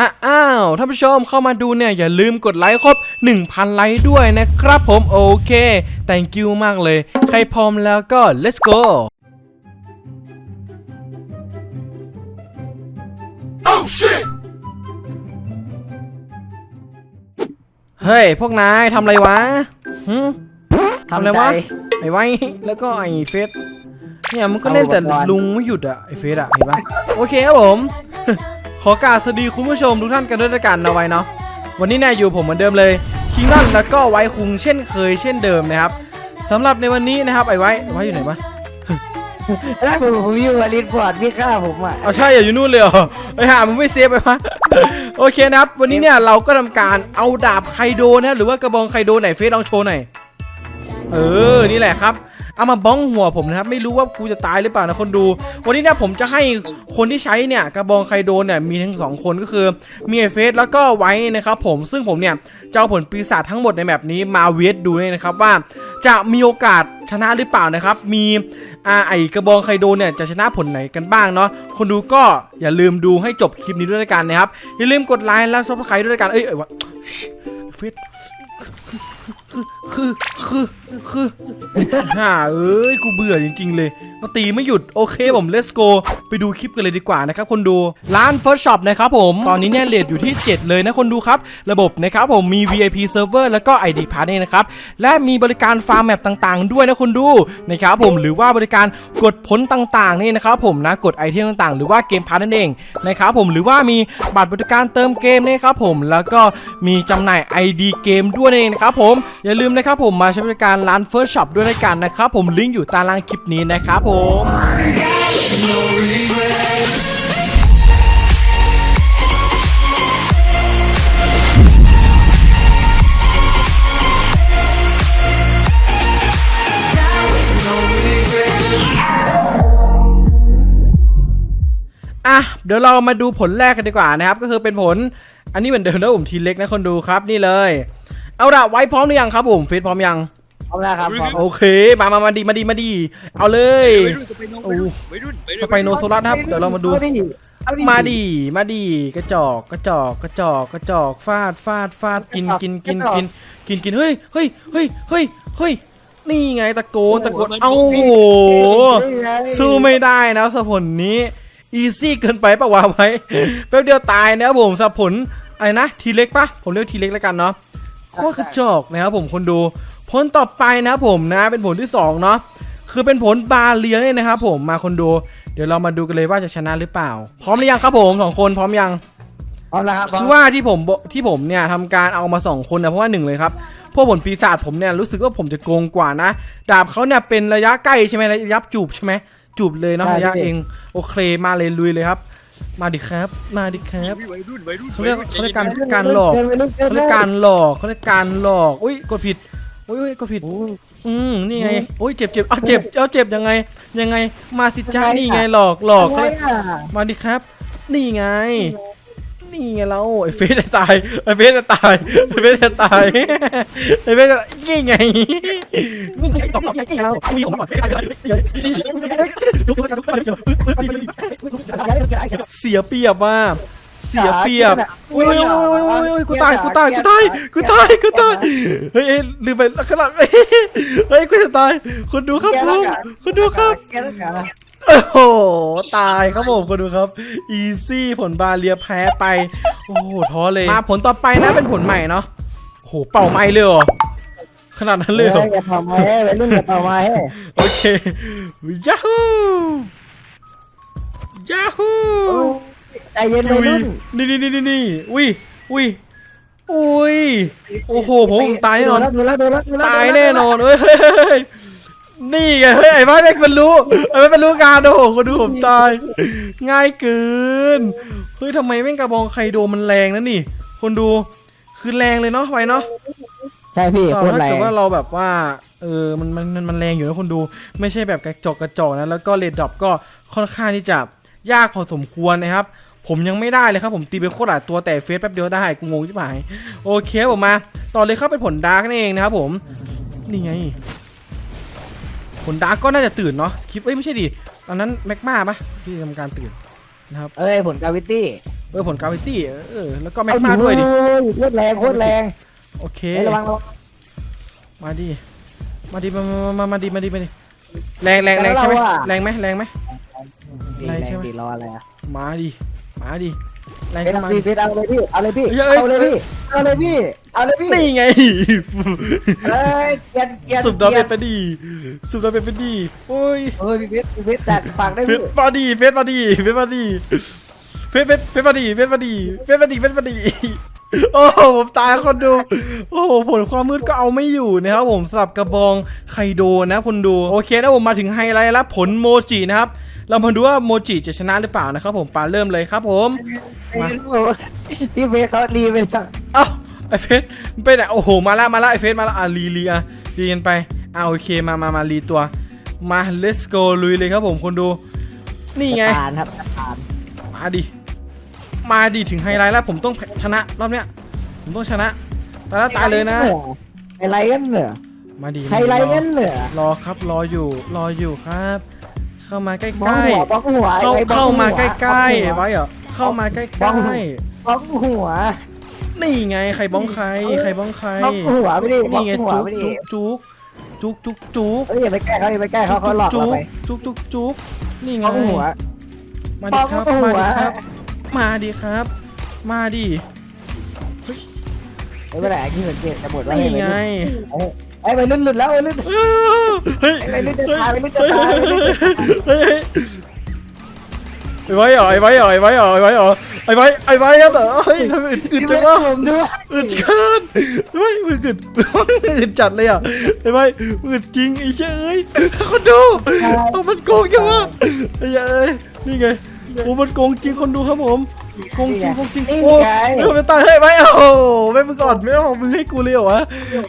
อะอ้าวท่านผู้ชมเข้ามาดูเนี่ยอย่าลืมกดไลค์ครบ 1,000 ไลค์ด้วยนะครับผมโอเค thank you มากเลย ใครพร้อมแล้วก็ let's go เฮ้ย พวกนายทำอะไรวะหึทำอะไรวะ ไอ้ไว้ แล้วก็ไอ้เฟสเนี่ยมันก็เล่นแต่เอาอุปกรณ์ ลุงไม่หยุดอะไอ้เฟสอะเห็นปะโอเคครับผม ขอกราบสวัสดีคุณผู้ชมทุกท่านกันด้วยละกันนะไว้เนาะวันนี้เนี่ยอยู่ผมเหมือนเดิมเลยคิงรันแล้วก็ไว้คุงเช่นเคยเช่นเดิมนะครับสำหรับในวันนี้นะครับไอ้ไว้ไอ้ไว้อยู่ไหนวะแล้วผมผมอยู่กับลินพอร์ดพี่ฆ่าผมอะเอาใช่อย่าอยู่นู่นเลยเหรอไอ้ห่ามึงไม่เซฟไปปะโอเคนะครับ วันนี้เนี่ยเราก็ทำการเอาดาบไคโดนะหรือว่ากระบองไคโดไหนเฟสลองโชว์หน่อยเออนี่แหละครับ เอามาบ้องหัวผมนะครับไม่รู้ว่ากูจะตายหรือเปล่านะคนดู วันนี้เนี่ยผมจะให้คนที่ใช้เนี่ยกระบองไคโดนเนี่ยมีทั้งสองคนก็คือมีไอเฟสแล้วก็ไว้นะครับผมซึ่งผมเนี่ยจะเอาผลปีศาจทั้งหมดในแบบนี้มาเวทดูเนี่ยนะครับว่า จะมีโอกาสชนะหรือเปล่านะครับ มีอ่าไอกระบองไคโดเนี่ยจะชนะผลไหนกันบ้างเนาะคนดูก็อย่าลืมดูให้จบคลิปนี้ด้วยกันนะครับอย่าลืมกดไลค์และซับสไครต์ด้วยกันเอ้ยเฟส คือคือคือฮ่าเอ้ยกูเบื่อจริงๆเลยมาตีไม่หยุดโอเคผม let's go ไปดูคลิปกันเลยดีกว่านะครับคนดูร้าน First Shop นะครับผม ตอนนี้เนี่ยเลทอยู่ที่ 7 เลยนะคนดูครับ ระบบนะครับผมมี VIP Server แล้วก็ ID Pass เนี่ยนะครับ และมีบริการฟาร์มแมปต่างๆ ด้วยนะคนดูนะครับผมหรือว่าบริการกดผลต่างๆนี่นะครับผมนะกดไอเทมต่างๆ หรือว่าเกมพาร์นั่นเองนะครับผมหรือว่ามีบัตรบริการเติมเกมนะครับผมแล้วก็มีจำหน่าย ID เกมด้วยนั่นเองนะครับผมอย่าลืมนะครับผมมาใช้บริการร้าน First Shop ด้วยกันนะครับผมลิงก์อยู่ใตารางคลิปนี้นะครับผมอะเดี๋ยวเรามาดูผลแรกกันดีกว่านะครับ ก็คือเป็นผล อันนี้เหมือนเดิมนะผมทีเล็กนะคนดูครับนี่เลย เอาละไว้พร้อมหรือยังครับผมเฟซพร้อมยังเอาละครับพร้อมโอเค มามามาดีมาดีมาดี เอาเลยโอ้วัยรุ่นสไปโนโซลัสนะครับ เดี๋ยวเรามาดูเอาดิเอาดิมาดีมาดีกระจอกกระจอกกระจอกกระจอกฟาดฟาดฟาดกินกินกินกินกินกินเฮ้ยเฮ้ยเฮ้ยเฮ้ยเฮ้ยนี่ไงตะโกนตะโกน เอ้าโหสู้ไม่ได้นะสผลนี้ อีซี่เกินไปปะวะไว้แป๊บเดียวตายนะครับผมสผลอะไรนะทีเล็กปะผมเรียกทีเล็กแล้วกันเนาะ โคตรกระจอกนะครับผมคนดูผลต่อไปนะครับผมนะเป็นผลที่สองเนาะคือเป็นผลบาเลียเนี่ยนะครับผมมาคนดูเดี๋ยวเรามาดูกันเลยว่าจะชนะหรือเปล่า พร้อมหรือยังครับผมสองคนพร้อมยังพร้อมแล้วครับพร้อมคือว่าที่ผมบอกที่ผมเนี่ยทำการเอามาสองคนนะเพราะว่าหนึ่งเลยครับพวกผลปีศาจผมเนี่ยรู้สึกว่าผมจะโกงกว่านะดาบเขาเนี่ยเป็นระยะใกล้ใช่ไหมระยะจูบใช่ไหมจูบเลยเนาะระยะเองโอเคมาเลยลุยเลยครับ มาดิครับ มาดิครับวัยรุ่นวัยรุ่นเขาเรียกวัยเขาเรียกใจการนการหลอกเดินไปลุกเขาเรียกการหลอกเขาเรียกการหลอกอุ้ยกดผิดอุ้ยอุ้ยกดผิดโอ้ยอืมนี่ไงโอ้ยเจ็บเจ็บเอาเจ็บเอาเจ็บยังไง ยังไง มาสิจ้านี่ไงหลอกหลอกอะไรเขาเรียกอะมาดิครับ นี่ไง นี่ไงเราไอ้เฟสจะตายไอ้เฟสจะตายไอ้เฟสจะตายไอ้เฟสจะนี่ไงนี่ไงตบตบเรามีผมก่อนเสียเปรียบว่าเสียเปรียบโอ้ยโอ้ยโอ้ยโอ้ยโอ้ยกูตาย กูตาย กูตาย กูตาย กูตาย เฮ้ยเอ้ยลืมไปข้างหลังเฮ้ย กูจะตายคุณดูครับผมคุณดูครับแกแล้วกัน โอ้โห ตายครับผมคนดูครับ อีซี่ผลบาเลียแพ้ไป โอ้โหท้อเลย มาผลต่อไปนะเป็นผลใหม่เนาะโอ้โห เป่าไม้เลยเหรอ ขนาดนั้นเลยเหรออย่าเป่าไม้ให้วัยรุ่นอย่าเป่าไม้ให้โอเคยาฮูยาฮูใจเย็นวัยอุ้ยรุ่นนี่นี่นี่นี่นี่อุ้ยอุ้ยอุ้ย โอ้โห ผมตายแน่นอนดูแล้วดูแล้วดูแล้วตายแน่นอนเฮ้ยเฮ้ยเฮ้ย นี่ไงเฮ้ยไอ้บ้าแม่งมันรู้ไอ้บ้ามันรู้การโอ้โหคนดูผมตาย ง่ายเกินเฮ้ยทำไมแม่งกระบองไคโดมันแรงนะนี่ คนดูคือแรงเลยเนาะไว้เนาะใช่พี่โคตรถ้าแรเกิงดว่าเราแบบว่าเออมันมันมันมันแรงอยู่นะคนดู ไม่ใช่แบบกระจอกกระจอกนะแล้วก็เลดดรอปก็ค่อนข้างที่จะยากพอสมควรนะครับ ผมยังไม่ได้เลยครับผมตีไปโคตรหลายตัวแต่เฟซแป๊บเดียวได้กูงงที่หายโอเคผมมา ต่อเลยครับเป็นผลดาร์กนั่นเองนะครับผม นี่ไง ผลดาร์กก็น่าจะตื่นเนาะคลิปเอ้ยไม่ใช่ดิอันนั้นแม็กมาปะที่ทำการตื่นนะครับเอ้ยผลกาวิตี้เออผลกราวิตี้เออแล้วก็แมกมาด้วยดิโคตรแรงโคตรแรงโอเคเฮ้ยระวังระวังมาดิมาดิมามามามาดิมาดิมาดิแรงแรงแรงใช่ไหมแรงไหมแรงไหมดีอะไรแรงใช่ไหมดีรออะไรอะมาดิมาดิ แรงเฟสก็เอามาพี่ดิเฟสเอาเลยพี่ เอาเลยพี่เฮ้ยเฮ้ยเอาเลยพี่ เอาเลยพี่ เอาเลยพี่นี่ไงเอ้ยเกียนเกียนสุดดาวกีเป็ยนไปดีสุดดาวเป็นไปดีโอ้ยเฮ้ยพี่เฟสพี่เฟสจัดฝากได้เฟพี่สมาดีเฟสมาดีเฟสมาดีเฟสเฟสเฟสมาดีเฟสมาดีเฟสมาดีเฟสมาดีโอ้โหผมตายคนดู โอ้โหผลความมืดก็เอาไม่อยู่นะครับผมสำหรับกระบองไคโดนะคุณดู โอเคนะผมมาถึงไฮไลท์แล้วผลโมจินะครับ เรามาดูว่าโมจิจะชนะหรือเปล่านะครับผมปาเริ่มเลยครับผมมาพี่เฟสเขารีไปแล้วเอ้าไอเฟสมันไปไหนโอ้โหมาละมาละไอเฟสมาละอะรีรีอะรีกันไปอะโอเคมามามารีตัวมา let's go ลุยเลยครับผมคนดู นี่ไงผ่านครับผ่านมาดิมาดิถึงไฮไลท์แล้วผมต้องชนะรอบเนี้ยผมต้องชนะตายแล้วตายเลยนะไฮไลท์กันเหรอมาดิไฮไลท์กันเหรอรอครับรออยู่รออยู่ครับ เข้ามาใกล้บ้องหัวบ้องหัวๆเข้าไอ้บ้องเข้ามาใกหัวล้ๆไว้เหรอ เข้ามาใกล้บ้องหัว ๆบ้องหัวนี่ไงใครบ้องใคร ใครบ้องใครบ้องหัวไม่ได้บ้อนี่งไงหัวจุกไม่ได้จุกจุกจุกจุกจุกเอ้ยอย่าไปแกล้งเขาอย่าไปแกล้งเขาเขาหลอกจุเรากไปจุกจุกจุกนี่ไงบ้องหัว มาดิครับบ้องหัมาวดิครับ มาดิครับ มาดิ ไม่เป็นไรที่เหมือนเกมจะหมดแล้วนี่ไง ไอ้ไปรุ่นหลุดแล้วไอ้รุ่นเฮ้ยไอ้รุ่นจะตายไอ้รุ่นจะตายเฮ้ยไอ้ไว้เหรอไอ้ไว้เหรอไอ้ไว้เหรอไอ้ไว้เหรอไอ้ไว้ไอ้ไว้ครับเหรอเฮ้ยทำไมอึดอึดจังวะผมด้วยอึดเกินไอ้ไว้อึดอึดอึดจัดเลยอะไอ้ไว้อึดจริงไอ้เชี่ยเอ้ยคนดูเอามันโกงจังวะไอ้เหี้ยเอ้ยนี่ไงโอ้มันโกงจริงคนดูครับผม โกงจริงโกงจริงนี่โอ้ไงเออไม่ตายเฮ้ยไม่โอ้โหไม่มึงก่อนไม่เอามึงให้กูเลยเหรอวะ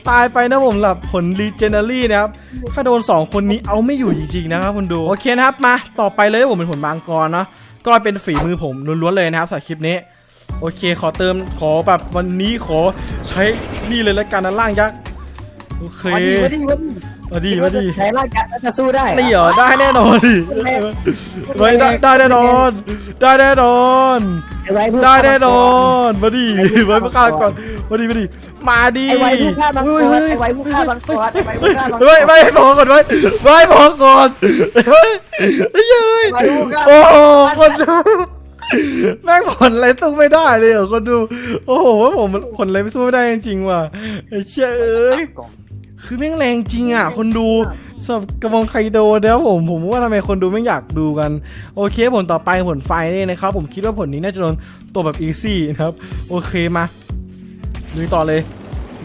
ตายไปนะผมหลับผลรีเจนเนอรี่นะครับถ้าโดน2คนนี้เอาไม่อยู่จริงๆนะครับคุณดูโอเคนะครับมาต่อไปเลยผมเป็นผลบางกรเนาะก็เป็นฝีมือผมล้วนๆเลยนะครับสำหรับคลิปนี้ โอเคขอเติมขอแบบวันนี้ขอใช้นี่เลยละกันนะล่างยักษ์โอเคมาดีมาดีมาดี มาดีมาดีใช้ร่างกายแล้วจะสู้ได้นี่เหรอได้แน่นอนดิไว้ได้ได้แน่นอน ได้แน่นอน ไอ้ไว้ผู้ได้แน่นอนมาดิไว้มาฆ่าก่อนมาดิมาดิมาดิไอ้ไว้ผู้ฆ่าบางกเฮ้รยเฮ้ยไอ้ไว้ผู้ฆ่าบางกรไอ้ไว้ผู้ฆ่าบางกร เฮ้ยไม่พอก่อนไว้ไม่พอก่อนเฮ้ยเฮ้ยเฮ้ยไว้ผู้ฆ่า โอ้โหคนดูแม่งผลอะไรสู้ไม่ได้เลยเหรอคนดู โอ้โหว่าผมผลอะไรไม่สู้ไม่ได้จริงๆว่ะไอ้เชี่ยเอ้ย คือแม่งแรงจริงอะ คนดูสำหรับกระบองไคโดนะครับผมผมว่าทำไมคนดูไม่อยากดูกัน โอเคผลต่อไปผลไฟนี่นะครับ ผมคิดว่าผลนี้น่าจะโดนตัวแบบอีซี่นะครับ โอเคมาลุยต่อเลย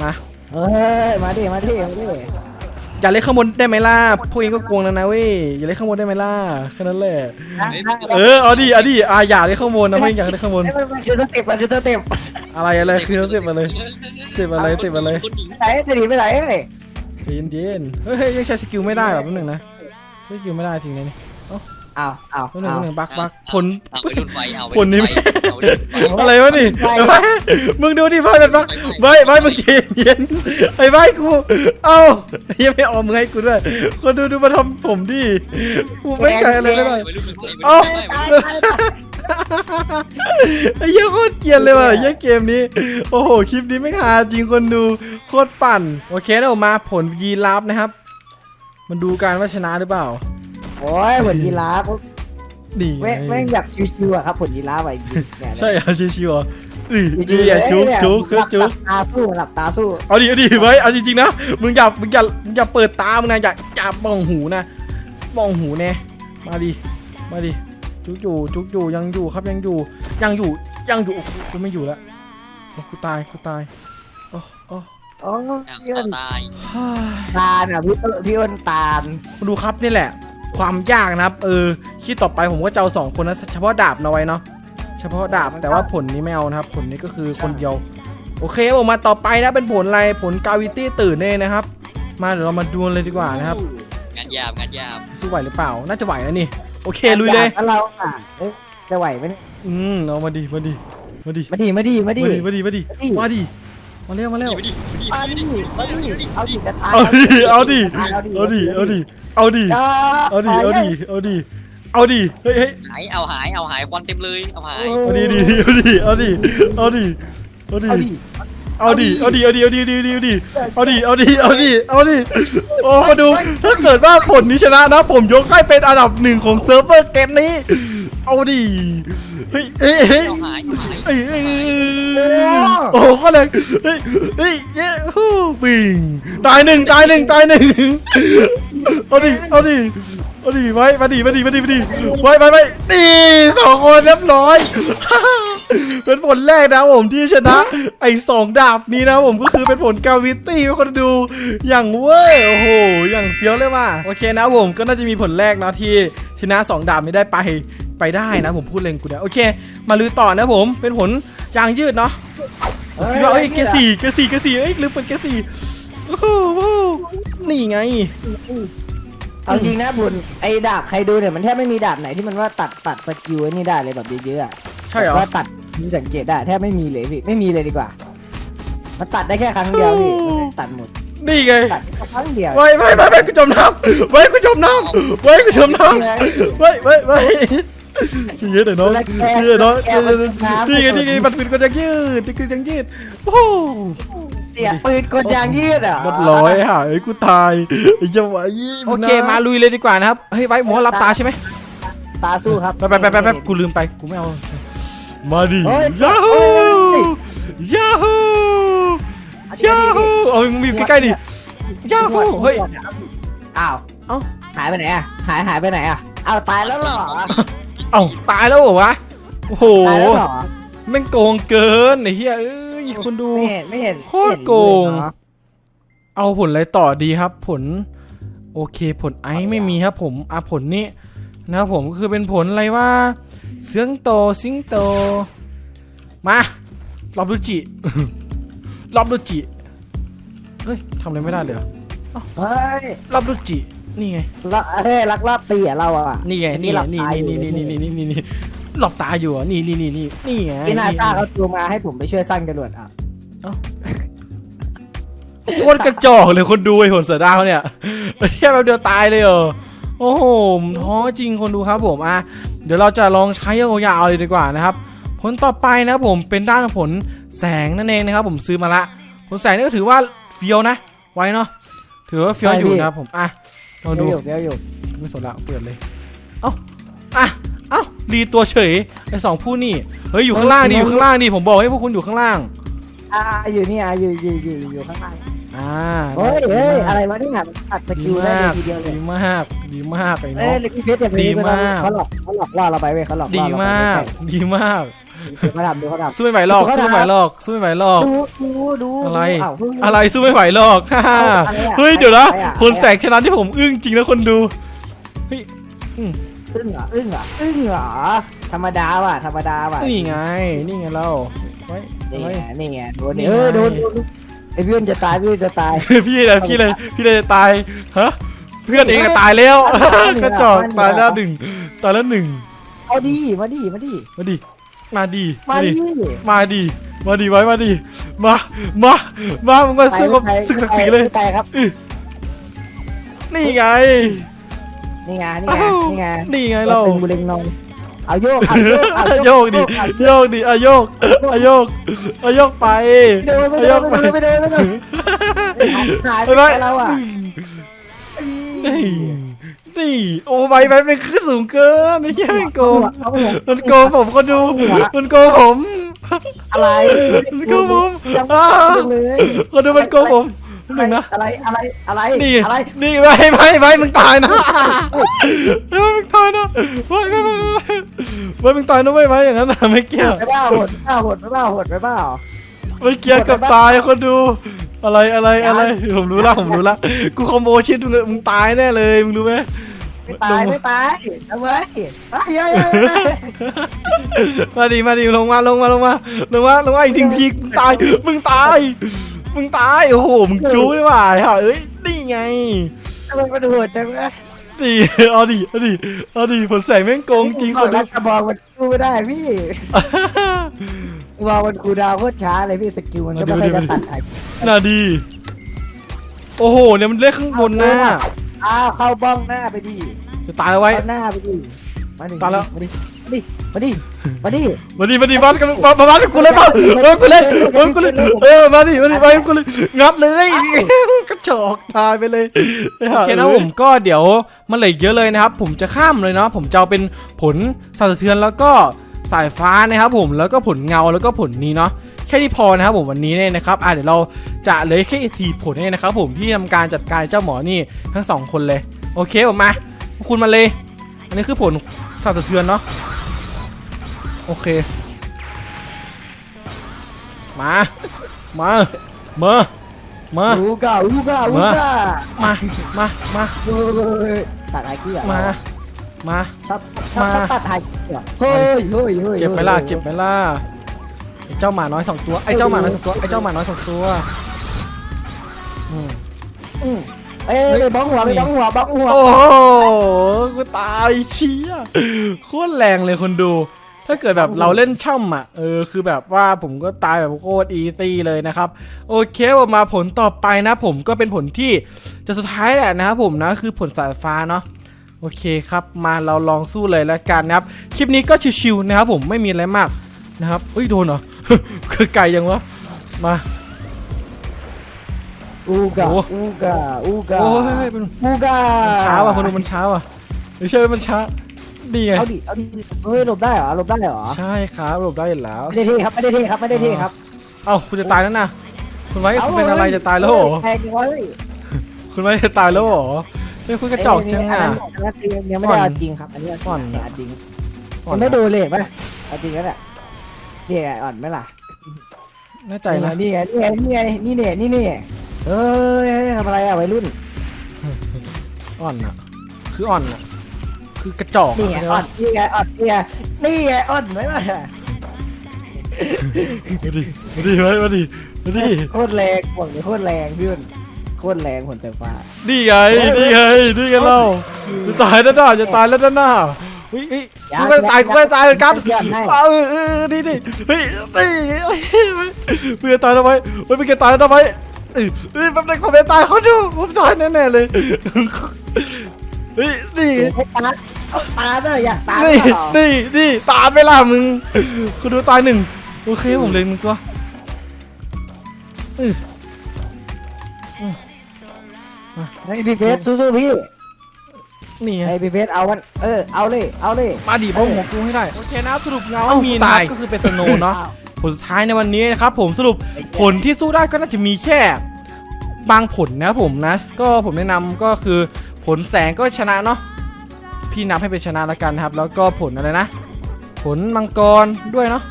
มาเฮ้ยมาดิมาดิมาดิอย่าเล่นข้างบนได้ไหมล่ะพวกเองก็โกงแล้วนะเว้ยอย่าเล่นข้างบนได้ไหมล่ะแค่นั้นแหละเออเอาดิเอาดิอะอย่าเล่นข้างบนนะไม่อยากเล่นข้างบนไอ้มันคือสเต็ปมันคือสเต็ปอะไรอะไรคือเต็มอะไรเต็มอะไรเต็มอะไรไหนจะหนีไปไหนเอ้ย ใจเย็นเย็นๆเฮ้ยเฮ้ยยังใช้สกิลไม่ได้แบบนึงนะใช้สกิลไม่ได้จริงนะนี่อ้าวอ้าวแป๊บนึงอ้าวแป๊บนึงบักบักผล เอาไปรุ่นไฟเอาไปผลนี้เอาไปรุ่นไฟ อะไรวะนี่ไปไอ้ไว้มึงดูดิไพ่มันบักไว้ไว้มึงใจเย็นไอ้ไว้กู เอ้ายังไม่ออมมึงให้กูด้วย คนดูดูมาทำผมดิ กูไม่ใช่อะไรไม่ได้ไปรุ่นไฟเอ้า ตายตายตาย ไอ้เหี้ยโคตรเกรียนเลยว่ะไอ้เหี้ยเกมนี้ โอ้โห คลิปนี้ไม่หาจริงคนดูโคตรปั่น โอเคแล้วมาผลยีราฟนะครับ มันดูการว่าชนะหรือเปล่า โอ้ยผลยีราฟนี่ไงแม่งแม่งแบบชิวๆอะครับผลยีราฟอะเนี่ยใช่เหรอชิวๆเหรออือชิดีวๆอะจุ๊กเนี่ยจุ๊กหลับจุ๊กตาสู้หลับตาสู้ เอาดิเอาดิไว้เอาจริงๆนะ มึงอย่า มึงอย่า มึงอย่าเปิดตา มึงนะอย่าอย่ามองหูนะมองหูแน่มาดิ มาดิ จุกอยู่จุกอยู่ยังอยู่ครับยังอยู่ยังอยู่ยังอยู่โอ้โหกูไม่อยู่แล้วโอ้กูตายกูตายโอ้โอ้โอ้อะพี่อ้นตายฮ่าตาลอะพี่อ้นพี่อ้นตาลมาดูครับนี่แหละ ความยากนะครับ เออคิดต่อไปผมก็จะเอาสองคนนะเฉพาะดาบเอาไว้เนาะเฉพาะดาบแต่ว่าผลนี้ไม่เอานะครับ ผลนี้ก็คือคนเดียว โอเคผมมาต่อไปนะเป็นผลอะไรผลกาวิตี้ตื่นเองนะครับ มาเดี๋ยวเรามาดูกันเลยดีกว่านะครับงานยามงานยามสู้ไหวหรือเปล่า น่าจะไหวนะนี่ โอเคลุยเลย แล้วเราอะเอ๊ะจะไหวไหมเนี่ยอืมเอามาดิมาดิมาดิมาดิมาดิมาดิมาดิมาดิมาดิมาดิมาเร็วมาเร็วไปดิมาดิมาดิเอาดิจะตายเอาดิเอาดิเอาดิเอาดิเอาดิเอาดิเอาดิเอาดิเอาดิเอาดิเฮ้ยเฮ้ยหายเอาหายเอาหายควันเต็มเลยเอาหายเอาดิดิเอาดิเอาดิเอาดิเอาดิ เอาดิเอาดิเอาดิเอาดิเอาดิเอาดิเอาดิเอาดิเอาดิเอาดิเอาดิโอ้มาดูถ้าเกิดว่าผลนี้ชนะนะ ผมยกให้เป็นอันดับหนึ่งของเซิร์ฟเวอร์เกมนี้ เอาดิเฮ้ยเฮ้ยเฮ้ยเอาหายเอาหายเอ้ยเอ้ยเอ้ยโอ้โหเขาเลยเฮ้ยเฮ้ยเย้ฮู้ปิงตายหนึ่งตายหนึ่งตายหนึ่งเอาดิเอาดิเอาดิไว้มาดิมาดิมาดิมาดิไว้ไว้ไว้นี่สองคนเรียบร้อย เป็นผลแรกนะผมที่ชนะ ไอ้สองดาบนี้นะผมก็คือเป็นผลกาวิตี้เป็นคนดูอย่างเว้ยโอ้โหอย่างเฟี้ยวเลยว่ะโอเคนะผมก็น่าจะมีผลแรกนะที่ชนะสองดาบไม่ได้ไปไปได้นะผมพูดเล่นกูนะโอเค มาลุยต่อนะผมเป็นผลยางยืดเนาะคิดว่าเอ้ยเกรดสี่เกรดสี่เกรดสี่เอ้ยลืมเปิดเกรดสี่โอ้โหนี่ไงเอาจริงนะบุญไอ้ดาบใครดูเนี่ยมันแทบไม่มีดาบไหนที่มันว่าตัดตัดสกิลไอ้นี่ได้เลยแบบเยอะๆอะใช่เหรอว่าตัด มีสังเกตได้แทบไม่มีเลยพี่ไม่มีเลยดีกว่า มันตัดได้แค่ครั้งเดียวพี่มันไม่ตัดหมดนี่ไงตัดแค่ครั้งเดียว ไว้ไว้ไว้ไว้กูจมน้ำไว้กูจมน้ำไว้กูจมน้ำไว้ไว้ไว้เยอะหน่อยน้องเยอะน้องนี่ไงนี่ไงมันเป็นกระจังยืดนี่คือกระจังยืดโอ้โหเสียปืนกดยางยืดอะเรียบร้อยฮะเอ้ยกูตายไอ้เจ้าไอ้โอเคมาลุยเลยดีกว่านะครับเฮ้ยไว้หมอรับตาใช่ไหมตาสู้ครับไปไปไปไปไปกูลืมไปกูไม่เอา มาดิเฮ้ยยาฮูเฮ้ย ยาฮูยาฮูเอามึงมีใกล้ๆดิยาฮูเฮ้ย อ้าวเอ้า หายไปไหนอะ หายหายไปไหนอะ อ้าวตายแล้วเหรอเอ้าตายแล้วเหรอวะโอ้โหตายแล้วเหรอแม่งโกงเกินไอ้เหี้ยเอ้ยคนดู ไม่เห็นไม่เห็นโคตรโกง ไม่เห็นเลยเนอะ เอาผลอะไรต่อดีครับ ผล โอเค ผลไอซ์ไม่มีครับ ผมอะผลนี้นะครับผมก็คือเป็นผลอะไรว่า เสียงโตสิงโต มาลอบดูจิลอบดูจิ เฮ้ยทำอะไรไม่ได้เลยเหรอเฮ้ยลอบดูจิ นี่ไงลักเฮ้ยลักลอบตีอะเราอะนี่ไงนี่หไงลับนี่ตาอยู่นี่นี่นี่นี่นี่นี่นี่หลบตาอยู่อะนี่นี่นี่นี่นี่ไงที่นาซาเขาตัวมาให้ผมไปช่วยสร้างจรวดอะโคตรกระจอกเลยคนดูไอ้ผลเสือดาวเนี่ยแค่แป๊บเดียวตายเลยเหรอโอ้โหท้อจริงคนดูครับผมอะ เดี๋ยวเราจะลองใช้ยาวๆเลยดีกว่านะครับ ผลต่อไปนะครับผมเป็นด้านผลแสงนั่นเองนะครับ ผมซื้อมาละ ผลแสงนี่ก็ถือว่าเฟี้ยวนะ ไว้เนาะถือว่าเฟี้ยวอยู่นะครับผมอะลองดูเฟี้ยวอยู่ไม่สนละเปิดเลยเอ้าอะเอ้ารีตัวเฉยไอสองผู้นี่เฮ้ยอยู่ข้างล่างดิอยู่ข้างล่างดิผมบอกให้พวกคุณอยู่ข้างล่างอ่าอยู่นี่อะอยู่อยู่อยู่อยู่ข้างล่าง อ่าเฮ้ยดีเฮ้ยมากอะไรวะเนี่ยมันตัดสดีกิลได้มากเลยทีเดียวเลยดีมาก ดีมากไอ้น้เอ้อยง ลิกเพชรอย่าไปดีมาก เขาหลอกเขาหลอกล่อเราไปเว้ยเขาหลอกล่อดีเราไปมาก ดีมากดูเขาทำดูเขาทำ สู้ไม่ไหวหรอกสู้ไม่ไหวหรอกสู้ไม่ไหวหรอก ดูดูดูอะไรอ้าวเพิ่ง อะไรสู้ไม่ไหวหรอกฮ่าฮ่าอะไรอะเฮ้ย เดี๋ยวนะอะไรอะ คนแสงชนะที่ผมอึ้งจริงนะคนดูเฮ้ยอึ้งเหรออึ้งเหรออึ้งเหรอธรรมดาว่ะธรรมดาว่ะนี่ไง นี่ไงเราไว้นี่ไว้ไงนี่ไงโดนนี่นี่เออไงโดนโดน ไอพี่อ้นจะตายพี่อ้นจะตาย พี่เลยพี่เลยพี่เลยจะตายฮะเพื่อนเองก็ตายแล้วมันเหรอกระจอกมันเหรอตายแล้วหนึ่งตายแล้วหนึ่งเอาดีมาดีมาดีมาดิมาดีมาดีมาดีมาดีไว้มาดีมามามามึงมาศึกกับไปศึกศักดิ์ศรีเลยไปครับนี่ไงนี่ไงนี่ไงอ้าวนี่ไงนี่ไงเราตึงบุเรงนอง เอาโยกเอาโยกเอาโยกดิเอาโยกดิอะโยกอะโยกอะโยกไปเดินไปอะเดิโยนกไปไปเดินไปเดินไปเดินหายไปไปแล้วอะนี่นี่โอ้ใบใบเป็นขึ้นสูงเกินไอ้เหี้ยมันโกงเอาหัวมันโกงผมก็ดูมันโกงผม อะไรมันโกงผมยังไม่อ้าทำเลยก็ดูมันโกงผม หนึ่งนะอะไรอะไรอะไรนี่อะไรนี่ไว้ไว้ไว้มึงตายนะไว้มึงตายนะไว้ไว้ไว้ไว้มึงตายนะไว้ไว้อย่างนั้นนะไม่เกี่ยวไปบ้าหดไปบ้าหดไปบ้าหดไปบ้าไม่เกี่ยวกับตายคนดู อะไรอะไรอะไรผมรู้ละผมรู้ละกูคอมโบชิดมึงมึงตายแน่เลยมึงรู้ไหมไม่ตาย ไม่ตายเอาไว้เฮ้ยเฮ้ยมาดิมาดิลงมาลงมาลงมาลงมาลงมาอีกทีทีมึงตายมึงตาย มึงตายโอ้โหมึงจู้ดีกว่าฮะเอ้ยนี่ไงทำไมมันโหดจังเลยดิเอาดิเอาดิเอาดิผลแสงแม่งโกงจริงคนแล้ดูวกระบอกมันสู้ไม่ได้พี่วอลมันคูลดาวน์โคตรช้าเลยพี่สกิลมันก็ไม่ค่อยจะตัดไอ้น่าดี โอ้โหเนี่ยมันเล่นข้างบนหน้าอ้าวเข้าบ้องหน้าไปดิจะตายแล้วไว้เข้าหน้าไปดิมาดิตายแล้วมาดิมาดิ มาดิ มาดิมาดิมาดิมามามาดิกูเลยมามากูเลยมากูเลยเออมาดิมาดิมาดิกูเลยงัดเลยกระจอกตายไปเลยโอเคนะผมก็เดี๋ยวมันเหลือเยอะเลยนะครับ ผมจะข้ามเลยเนาะผมจะเอาเป็นผลสั่นสะเทือนแล้วก็สายฟ้านะครับผมแล้วก็ผลเงาแล้วก็ผลนี้เนาะแค่นี้พอนะครับผมวันนี้เนี่ยนะครับอะเดี๋ยวเราจะเลยแค่ทีผลเนี่ยนะครับผมที่ทำการจัดการเจ้าหมอนี่ทั้งสองคนเลย โอเคผมมาคุณมาเลย อันนี้คือผลสั่นสะเทือนเนาะ อเค มา มา มา มาอูกาอูกาอูกามา มา มา เฮ้ยตัดไฮกี้อะมา มาชอบชอบชอบตัดไฮกี้อะเฮ้ยเฮ้ยเฮ้ยเจ็บไหมล่ะ เจ็บไหมล่ะ ไอ้เจ้าหมาน้อยสองตัว ไอ้เจ้าหมาน้อยสองตัว ไอ้เจ้าหมาน้อยสองตัว อืมอืมเอ้ยไปบ้องหัวไปบ้องหัวบ้องหัว โอ้โห กูตายเชี่ยโคตรแรงเลยคนดู ถ้าเกิดแบบเราเล่นช่ำอะ เออ คือแบบว่าผมก็ตายแบบโคตรอีซี่เลยนะครับ โอเคผมมาผลต่อไปนะ ผมก็เป็นผลที่จะสุดท้ายแหละนะครับผมนะ คือผลสายฟ้าเนาะ โอเคครับ มาเราลองสู้เลยแล้วกันนะครับ คลิปนี้ก็ชิวๆนะครับผม ไม่มีอะไรมากนะครับเอ้ยโดนเหรอ คือไก่ยังวะ มาอูกาโอ้อูกาอูกาโอ้ยมันอูกามันช้าว่ะคนดูมันช้าว่ะไม่ใช่มันช้า ดีไงเอาดิ เอาดิเฮ้ยหลบได้เหรอ หลบได้เหรอ ใช่ครับหลบได้อยู่แล้วไม่ได้เท่ครับ ไม่ได้เท่ครับ ไม่ได้เท่ครับเอ้าคุณจะตายแล้วนะคุณไว้คุณเป็นอะไรจะตายแล้วเหรอแทงยังไงเฮ้ยคุณไว้จะตายแล้วเหรอเฮ้ยคุณกระจอกจังอะนนั้นคือยังไม่ได้เอาจริงครับ อันนี้ก่อนเอาจริงมันไม่ดูเลยไหมเอาจริงแล้วแหละนี่ไงอ่อนไหมล่ะแน่ใจนะนี่ไงนี่ไงนี่ไงนี่เนี่ยนี่เนี่ยเฮ้ยทำอะไรอะวัยรุ่น อ่อนอะ คืออ่อนอะ คือกระจอกนี่ไงอ่อนนี่ไงอ่อนนี่ไงนี่ไงอ่อนไหมล่ะมาดิมาดิมาดิมาดิมาดิโคตรแรงผลโคตรแรงพี่รุ่นโคตรแรงผลไฟฟ้านี่ไงนี่ไงนี่ไงเราจะตายแล้วนะจะตายแล้วนะน่าเฮ้ยเฮ้ยกูไม่ตายกูไม่ตายกันเพื่อนให้เออเออนี่นี่เฮ้ยนี่เพื่อนตายแล้วไหมเฮ้ยเพื่อนตายแล้วไหมเออเฮ้ยแป๊บนึงผมไม่ตายเขาดูผมตายแน่ๆเลย เฮ้ยนี่ ให้ตาเอาตาเด้ออยากตานี่เปล่านี่นี่ตายไปล่ะมึงกูดูตายหนึ่งโอเคผมเลยมึงตัวอื้อให้พี่เฟสสู้ๆพี่นี่ไงให้พี่เฟสเอามันเออเอาเลยเอาเลย มาดิบ้องหัวกูให้ได้โอเคนะสรุปเงาเอ้ามีตานะยก็คือเป็นสโนว์เนาะผลสุดท้ายในวันนี้นะครับผมสรุปผลที่สู้ได้ก็น่าจะมีแค่ บางผลนะครับผมนะ ก็ผมแนะนำก็คือ ผลแสงก็ชนะเนาะพี่นับให้เป็นชนะแล้วกันนะครับ แล้วก็ผลอะไรนะ ผลมังกรด้วยเนาะ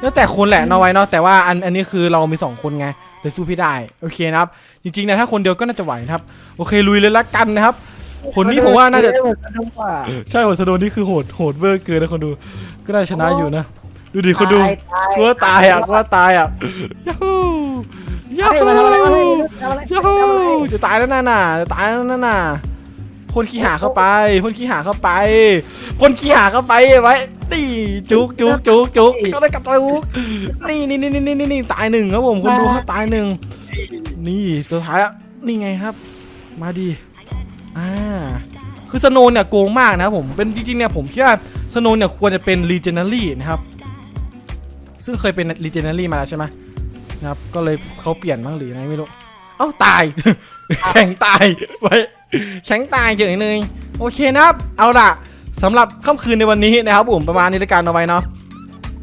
แล้วแต่คนแหละเนาะไว้เนาะแต่ว่าอันอันนี้คือเรามีสองคนไงเลยสู้พี่ได้โอเคนะครับ จริงๆนะถ้าคนเดียวก็น่าจะไหวนะครับ โอเคลุยเลยละกันนะครับผลนี้ผมว่าน่าจะใช่หัวสะโดนนี่คือโหดโหดเวอร์เกินนะคนดู ก็ได้ชนะอยู่นะ ดูดิคนดูตายตายกลัวตายอะกลัวตายอะยูฮูยูเฮ้ยฮูมาทำอะไรมาทำอะไรทำอะไรยูฮูทำอะไรจะตายแล้วน่ะน่ะจะตายแล้วน่ะน่ะ พ่นขี้หาเข้าไปพ่นขี้หาเข้าไปพ่นขี้หาเข้าไปไว้นี่จุกจุกจุกจุกก็ได้กับจุกนี่นี่นี่นี่นี่นี่ตายหนึ่งครับผมคนดูครับตายหนึ่งนี่ตัวท้ายแล้วนี่ไงครับ มาดีอ่าคือสโนว์เนี่ยโกงมากนะครับผมเป็นจริงๆเนี่ยผมคิดว่าสโนว์เนี่ยควรจะเป็น Legendary นะครับ ซึ่งเคยเป็น Legendary มาแล้วใช่ไหมนะครับก็เลยเขาเปลี่ยนบ้างหรือยังไงไม่รู้เอ้าตายแข็งตายไว้ แข็งตายเฉยเลยโอเคนะครับ เอาล่ะสำหรับค่ำคืนในวันนี้นะครับผมประมาณนี้ละกันเอาไว้เนาะ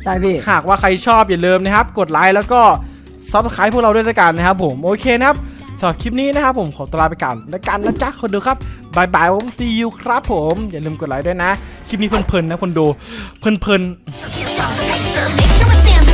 ใช่พี่ หากว่าใครชอบอย่าลืมนะครับ กดไลค์แล้วก็ซับสไครต์พวกเราด้วยละกันนะครับผมโอเคนะครับสำหรับคลิปนี้นะครับผมขอตัวลาไปก่อนแล้วกันนะจ๊ะคนดูครับบายบายผมซียูครับผม อย่าลืมกดไลค์ด้วยนะ คลิปนี้เพลินๆนะคนดูเพลินๆ Make sure we stand